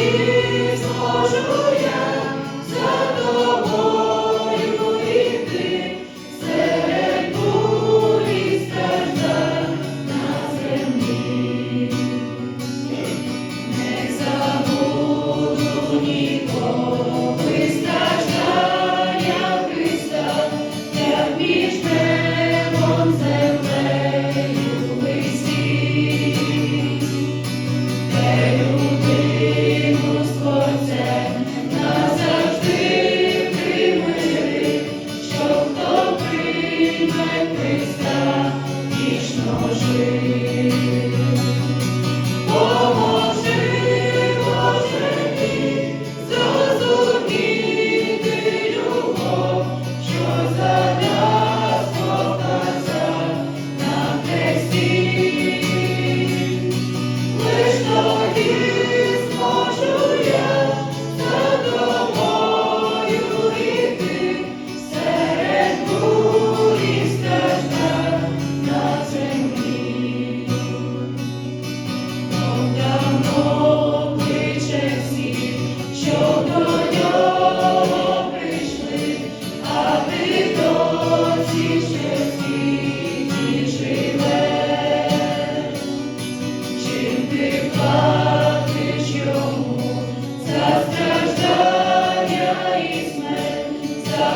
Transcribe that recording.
Христос me. Йому за страждання і смерть, за